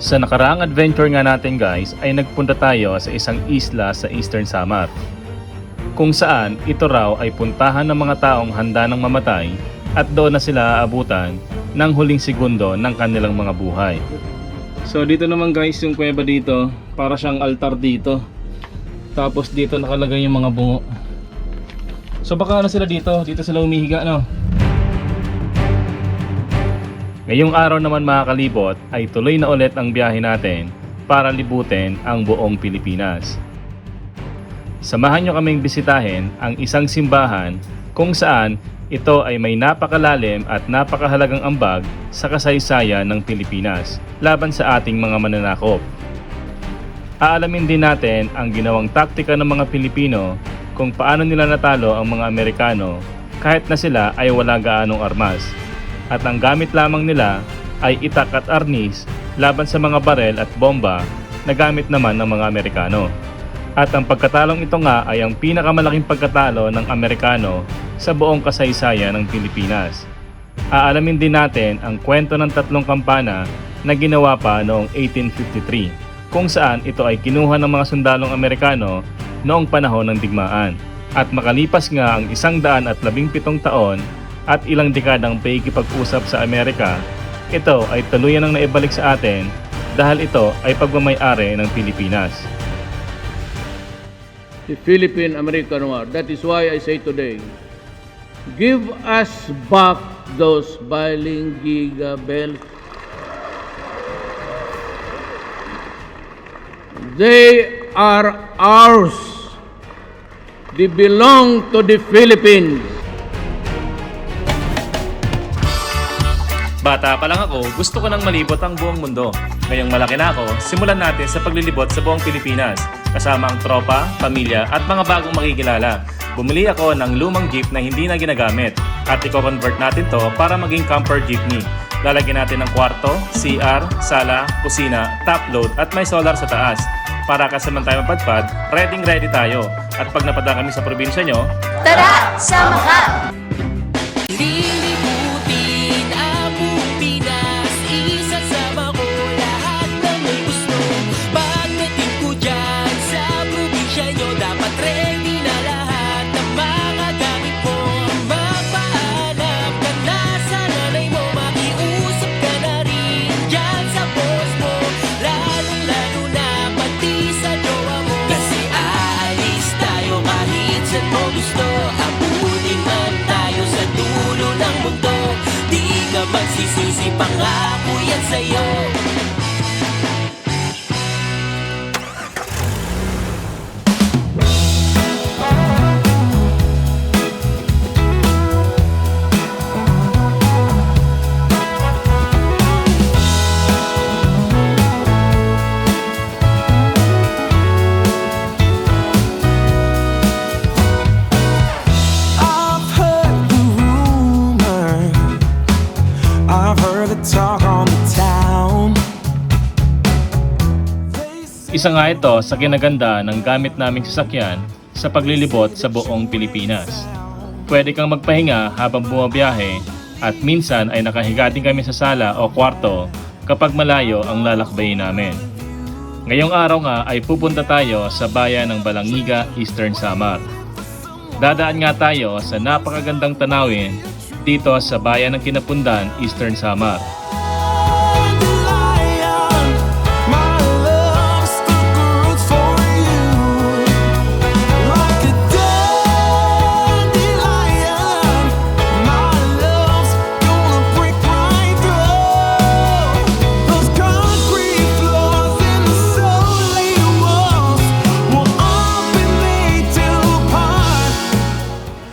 Sa nakaraang adventure nga natin guys ay nagpunta tayo sa isang isla sa Eastern Samar. Kung saan ito raw ay puntahan ng mga taong handa ng mamatay at doon na sila aabutan ng huling segundo ng kanilang mga buhay. So dito naman guys yung kuweba dito, para siyang altar dito. Tapos dito nakalagay yung mga bungo. So baka ano sila dito, dito sila umihiga no. Ngayong araw naman mga kalibot ay tuloy na ulit ang biyahe natin para libutin ang buong Pilipinas. Samahan nyo kaming bisitahin ang isang simbahan kung saan ito ay may napakalalim at napakahalagang ambag sa kasaysayan ng Pilipinas laban sa ating mga mananakop. Aalamin din natin ang ginawang taktika ng mga Pilipino kung paano nila natalo ang mga Amerikano kahit na sila ay wala gaanong armas at ang gamit lamang nila ay itak at arnis laban sa mga barel at bomba na gamit naman ng mga Amerikano. At ang pagkatalong ito nga ay ang pinakamalaking pagkatalo ng Amerikano sa buong kasaysayan ng Pilipinas. Aalamin din natin ang kwento ng tatlong kampana na ginawa pa noong 1853 kung saan ito ay kinuha ng mga sundalong Amerikano noong panahon ng digmaan. At makalipas nga ang isang daan at labing pitong taon at ilang dekadang paikipag-usap sa Amerika, ito ay tuluyan ang naibalik sa atin dahil ito ay pagmamayari ng Pilipinas. the Philippine American War. That is why I say today, give us back those bilingual bells. They are ours. They belong to the Philippines. Bata pa lang ako, gusto ko nang malibot ang buong mundo. Ngayong malaki na ako, simulan natin sa paglilibot sa buong Pilipinas, kasama ang tropa, pamilya at mga bagong makikilala. Bumili ako ng lumang jeep na hindi na ginagamit at i-convert natin to para maging camper jeepney. Lalagyan natin ng kwarto, CR, sala, kusina, top load at may solar sa taas. Para kasaman tayo mapadpad, ready ready tayo. At pag napada kami sa probinsya nyo, Tara, sama ka! Isa nga ito sa kinaganda ng gamit naming sasakyan sa paglilibot sa buong Pilipinas. Pwede kang magpahinga habang bumabiyahe at minsan ay nakahiga din kami sa sala o kwarto kapag malayo ang lalakbayin namin. Ngayong araw nga ay pupunta tayo sa bayan ng Balangiga, Eastern Samar. Dadaan nga tayo sa napakagandang tanawin dito sa bayan ng Kinapundan, Eastern Samar.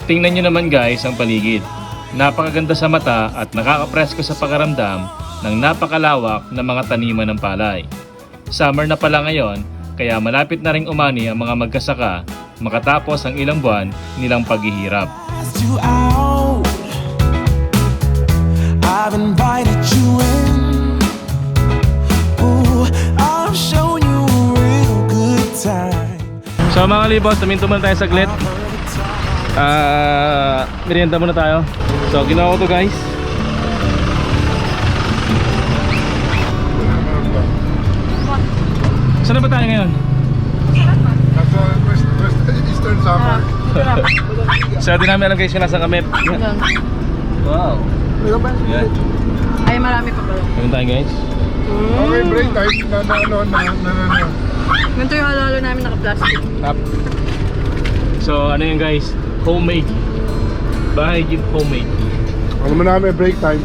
Tingnan nyo naman guys ang paligid. Napakaganda sa mata at nakakapresko sa pakaramdam ng napakalawak na mga taniman ng palay. Summer na pala ngayon, kaya malapit na ring umani ang mga magkasaka makatapos ang ilang buwan nilang paghihirap. asked you out. I've invited you in. Ooh, I've shown you a real good time. So mga libot, tuminto muna tayo saglit. Ah, merienda muna tayo. So ginawa ko to guys. na ba tayo ngayon? Nasa West, West Eastern Summer. Sa di namin alam guys kung nasa kami. Wow. Yan. Ay, marami pa pala. Meron tayo guys. Okay, break time na na ano na na na na. Ganito yung halo namin naka-plastic. Up. So ano yun guys? Homemade. Bahay jeep homemade. Ano mo namin break time?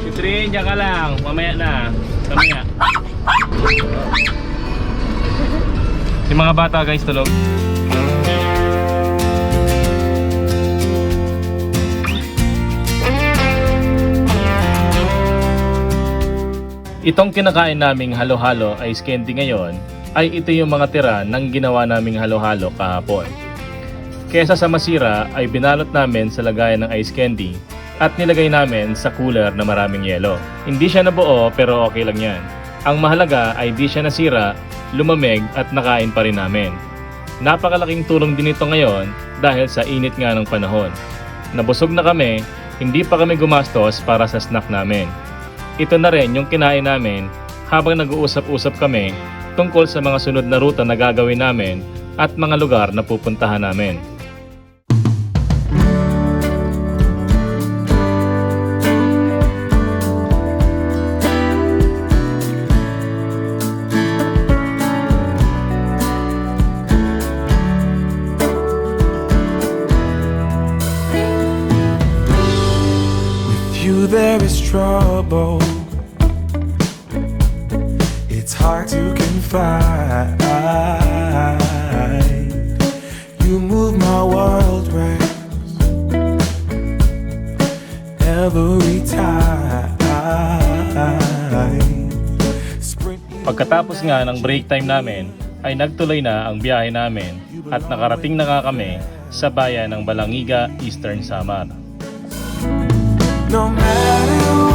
Si Trin, dyan ka lang. Mamaya na. Mamaya. Yung mga bata guys tulog. Itong kinakain naming halo-halo ice candy ngayon ay ito yung mga tira ng ginawa naming halo-halo kahapon. Kesa sa masira ay binalot namin sa lagayan ng ice candy at nilagay namin sa cooler na maraming yelo. Hindi siya nabuo pero okay lang yan. Ang mahalaga ay di siya nasira, lumamig at nakain pa rin namin. Napakalaking tulong din ito ngayon dahil sa init nga ng panahon. Nabusog na kami, hindi pa kami gumastos para sa snack namin. Ito na rin yung kinain namin habang nag-uusap-usap kami tungkol sa mga sunod na ruta na gagawin namin at mga lugar na pupuntahan namin. There is trouble. It's hard to confide. You move my world round every time. Pagkatapos nga ng break time namin, ay nagtuloy na ang biyahe namin at nakarating na nga kami sa bayan ng Balangiga, Eastern Samar. No matter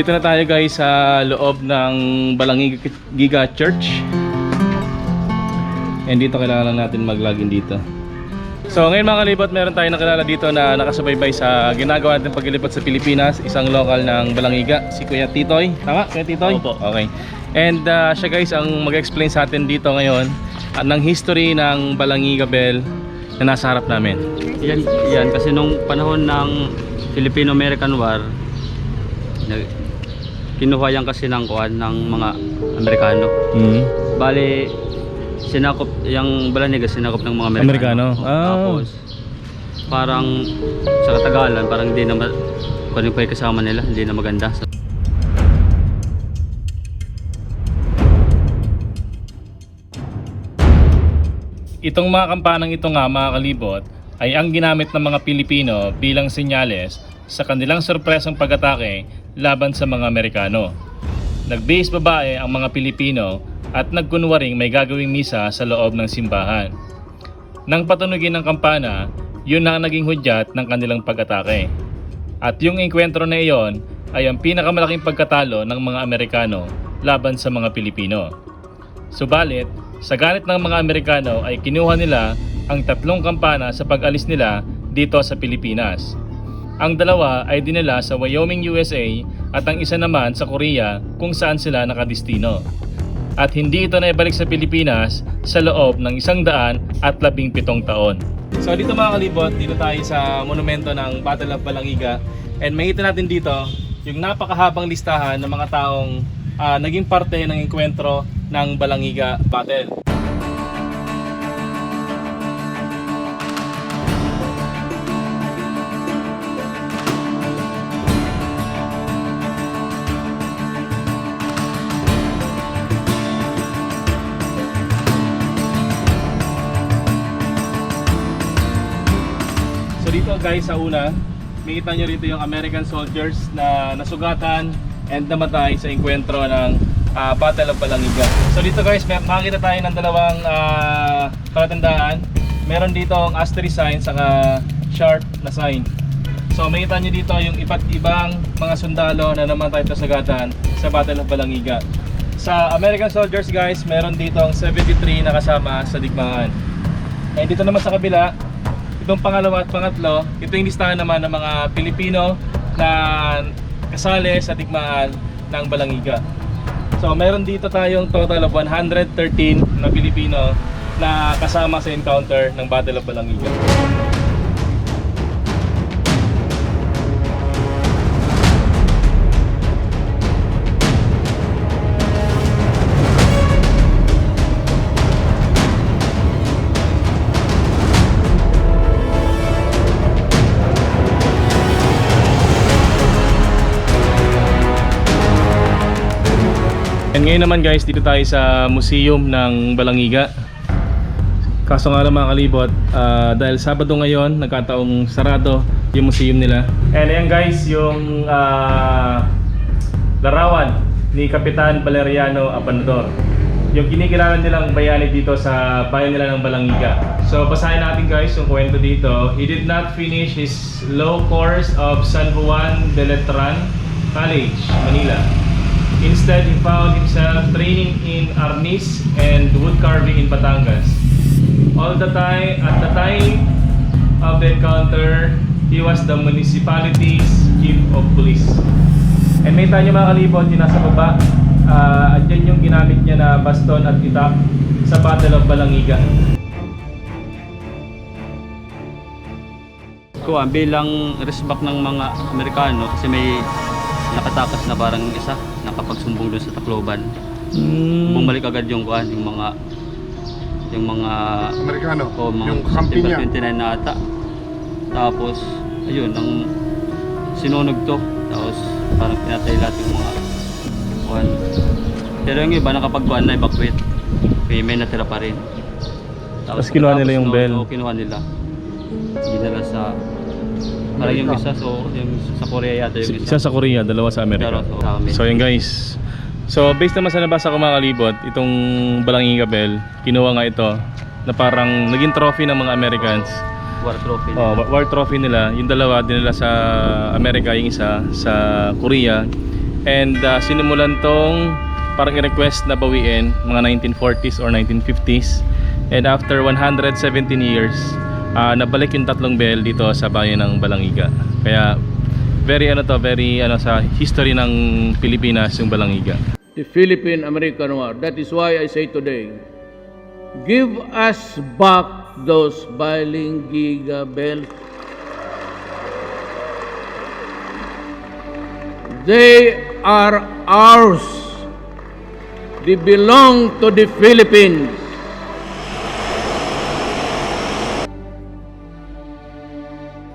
beyond. And dito na tayo guys sa loob ng Balangiga Giga Church. And dito kailangan lang natin mag-login dito. So ngayon mga kalibot, meron tayong nakilala dito na nakasubaybay sa ginagawa natin paglilipat sa Pilipinas, isang local ng Balangiga, si Kuya Titoy. Tama? Kuya Titoy? Opo. Okay. And uh, siya guys ang mag-explain sa atin dito ngayon uh, ng history ng Balangiga Bell na nasa harap namin. Yan, yan kasi nung panahon ng Filipino-American War, kinuha yan kasi ng kuan ng mga Amerikano. Mm. Bali, sinakop, yung Balaniga sinakop ng mga Amerikano? Amerikano. Ah. Tapos, parang sa katagalan, parang hindi na, kung ano pa yung kasama nila, hindi na maganda. So, Itong mga kampanang ito nga mga kalibot ay ang ginamit ng mga Pilipino bilang senyales sa kanilang sorpresang pag-atake laban sa mga Amerikano. Nagbihis babae ang mga Pilipino at nagkunwaring may gagawing misa sa loob ng simbahan. Nang patunugin ng kampana, yun na ang naging hudyat ng kanilang pag-atake. At yung enkwentro na iyon ay ang pinakamalaking pagkatalo ng mga Amerikano laban sa mga Pilipino. Subalit, sa galit ng mga Amerikano ay kinuha nila ang tatlong kampana sa pag-alis nila dito sa Pilipinas. Ang dalawa ay dinala sa Wyoming, USA at ang isa naman sa Korea kung saan sila nakadistino. At hindi ito naibalik sa Pilipinas sa loob ng isang daan at labing pitong taon. So dito mga kalibot, dito tayo sa monumento ng Battle of Balangiga and makita natin dito yung napakahabang listahan ng mga taong ah, naging parte ng enkwentro ng Balangiga Battle. Dito guys sa una, makita nyo rito yung American soldiers na nasugatan and namatay sa enkwentro ng ah, Battle of Balangiga. So dito guys, may makikita tayo ng dalawang ah, palatandaan. Meron dito ang asterisk sign saka sharp na sign. So makita nyo dito yung iba't ibang mga sundalo na namatay sa sugatan sa Battle of Balangiga. Sa American soldiers guys, meron dito ang 73 na kasama sa digmaan. Eh dito naman sa kabila, itong pangalawa at pangatlo, ito yung listahan naman ng mga Pilipino na kasali sa digmaan ng Balangiga. So meron dito tayong total of 113 na Pilipino na kasama sa encounter ng Battle of Balangiga. Ngayon naman guys, dito tayo sa museum ng Balangiga. Kaso nga lang mga kalibot, ah, dahil Sabado ngayon, nagkataong sarado yung museum nila. And ayan guys, yung ah, larawan ni Kapitan Valeriano Apanador. Yung kinikilala nilang bayani dito sa bayan nila ng Balangiga. So basahin natin guys yung kwento dito. He did not finish his law course of San Juan de Letran College, Manila. Instead, he found himself training in Arnis and wood carving in Batangas. All the time, at the time of the encounter, he was the municipality's chief of police. And may tayo mga kalibot yung nasa baba, uh, andyan yung ginamit niya na baston at itak sa Battle of Balangiga. Kuha, bilang respect ng mga Amerikano kasi may nakatakas na parang isa nakapagsumbong doon sa Tacloban. Mm. Bumalik agad yung kuha, yung mga yung mga Amerikano. o mga yung kampi niya. September 29 na ata. Tapos ayun, ang sinunog to. Tapos parang pinatay lahat yung mga kuhan. Pero yung iba nakapagkuhan na evacuate. Kaya may natira pa rin. Tapos kinuha nila yung no- bell. oo, kinuha nila. Ginala sa Parang yung isa, so yung sa Korea yata yung Isa sa Korea, dalawa sa Amerika. So, sa amin. So yun guys. So based naman sa nabasa ko mga kalibot, itong Balangiga Bell, kinuha nga ito na parang naging trophy ng mga Americans. war trophy. Oh, wa- war trophy nila. Yung dalawa dinala sa Amerika, yung isa sa Korea. And uh, sinimulan tong parang i-request na bawiin mga 1940s or 1950s. And after 117 years, ah, nabalik yung tatlong bell dito sa bayan ng Balangiga. Kaya very ano to, very ano sa history ng Pilipinas yung Balangiga. the Philippine-American War. That is why I say today, give us back those bilingiga bells. They are ours. They belong to the Philippines.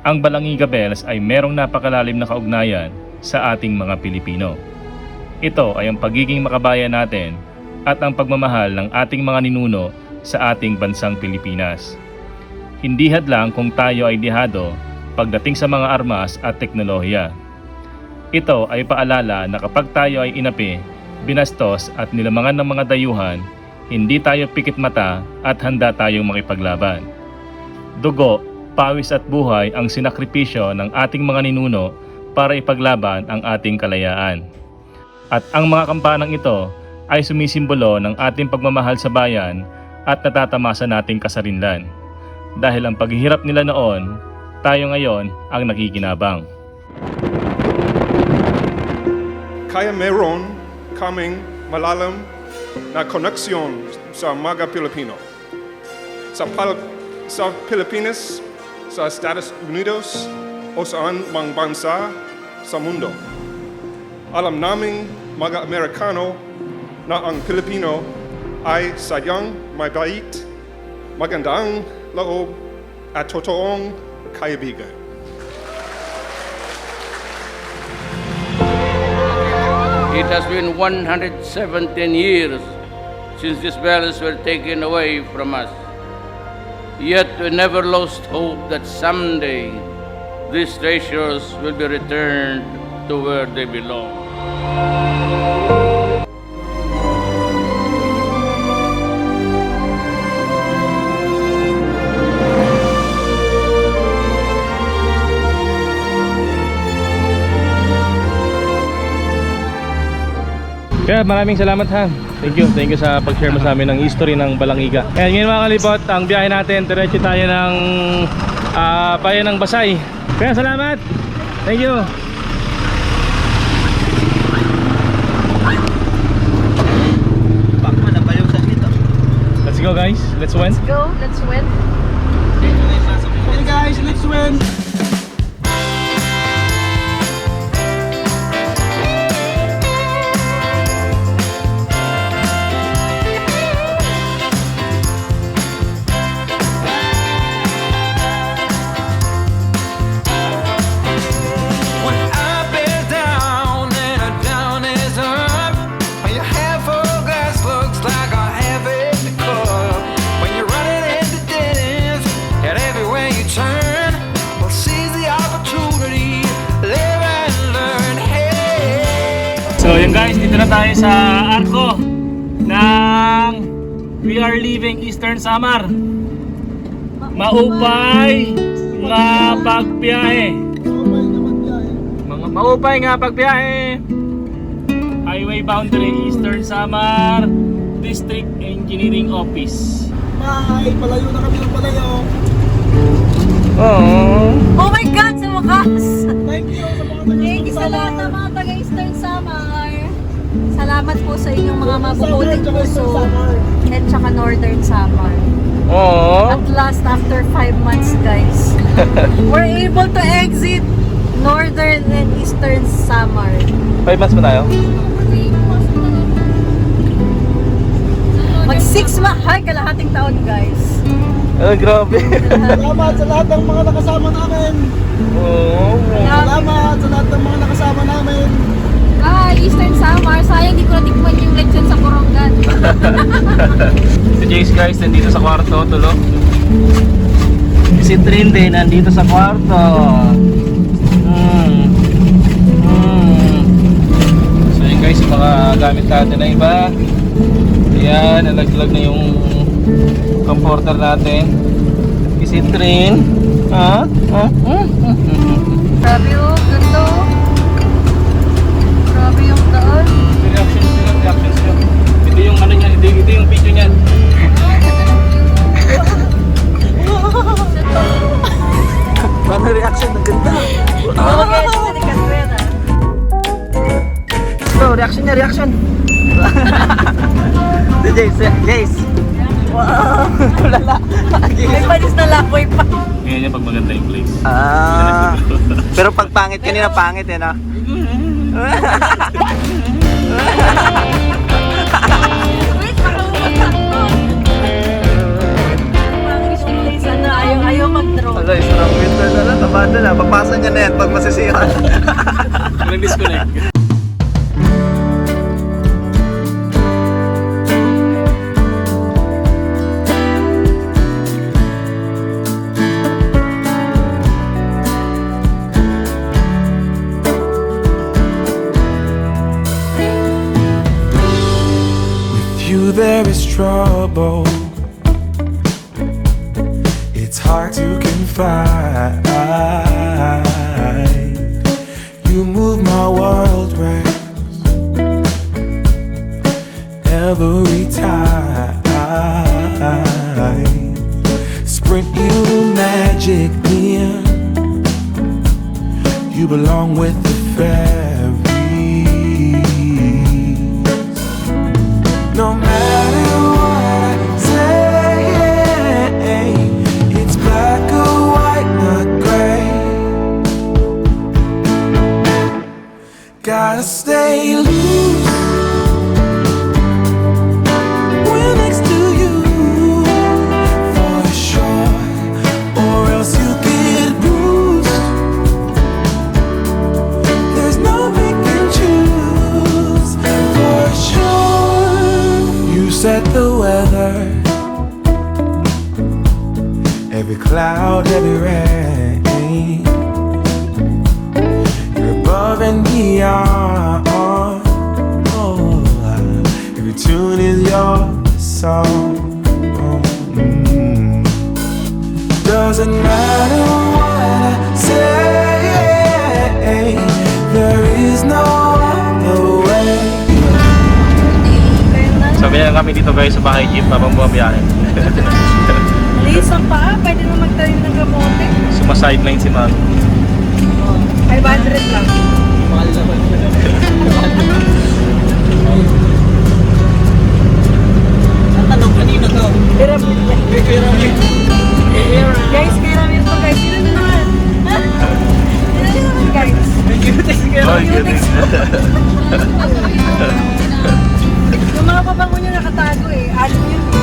Ang Balangiga Bells ay merong napakalalim na kaugnayan sa ating mga Pilipino. Ito ay ang pagiging makabayan natin at ang pagmamahal ng ating mga ninuno sa ating bansang Pilipinas. Hindi hadlang kung tayo ay dihado pagdating sa mga armas at teknolohiya. Ito ay paalala na kapag tayo ay inapi, binastos at nilamangan ng mga dayuhan, hindi tayo pikit mata at handa tayong makipaglaban. Dugo, pawis at buhay ang sinakripisyo ng ating mga ninuno para ipaglaban ang ating kalayaan. At ang mga kampanang ito ay sumisimbolo ng ating pagmamahal sa bayan at natatamasa nating kasarinlan. Dahil ang paghihirap nila noon, tayo ngayon ang nakikinabang. kaya meron kaming malalim na koneksyon sa mga Pilipino. Sa, Pal- sa Pilipinas, sa Estados Unidos, o bansa sa mundo. Alam naming mga Amerikano na ang Pilipino ay sayang, magandang loob at totoong. It has been 117 years since these bells were taken away from us. Yet we never lost hope that someday these treasures will be returned to where they belong. Kaya maraming salamat ha. Thank you. Thank you sa pag-share mo sa amin ng history ng Balangiga. Kaya ngayon mga kalibot, ang biyahe natin, diretso tayo ng ah, bayan ng Basay. Kaya salamat. Thank you. Let's go guys. Let's win. Go, let's win. When Eastern Samar. Maupay nga pagbiyahe. Mga maupay nga pagbiyahe. Highway boundary Eastern Samar District Engineering Office. Bye! Palayo na kami ng palayo. Oh. Oh my God, sa wakas! Thank you sa mga taga Thank you sa lahat ng mga taga-Eastern Samar. Salamat po sa inyong mga mabubuting puso at saka Northern Samar. Oh. At last, after 5 months guys, we're able to exit Northern and Eastern Samar. 5 months pa tayo? Mag 6 ma... Hay, kalahating taon guys. Oh, grabe. Salamat sa lahat ng mga nakasama namin. oh. Salamat sa lahat ng mga nakasama namin. Ah, Eastern Samar. Sayang di ko natikman yung lechon sa Korongan. Si Jace guys, nandito sa kwarto, tulog. Si Trin din, nandito sa kwarto. Mm. Mm. So yun guys, yung mga gamit natin na iba. Ayan, nalaglag na yung comforter natin. Si Trin. Ha? Ha? Hmm? Grabe oh, pangit kanina pangit eh no? Wait, makaulit ako. Pangis yung place, ano, ayaw, ayaw mag-draw. Wala, isang winter na lang. Magic cloud, every rain. You're above and beyond. Oh, every tune is your song. Mm. Doesn't matter what I say, there is no other way. So ganyan kami dito guys sa bahay jeep habang bumabiyahe. Liis ang paa, pwede na tayo nagamote. Sumasideline si ma'am. Oh, 500 lang. Mahal naman. Ang tanong, kanino to? Pyramid. Guys, pyramid po guys. Guys? May cutex Yung mga pabango nyo nakatago eh. Alam yun.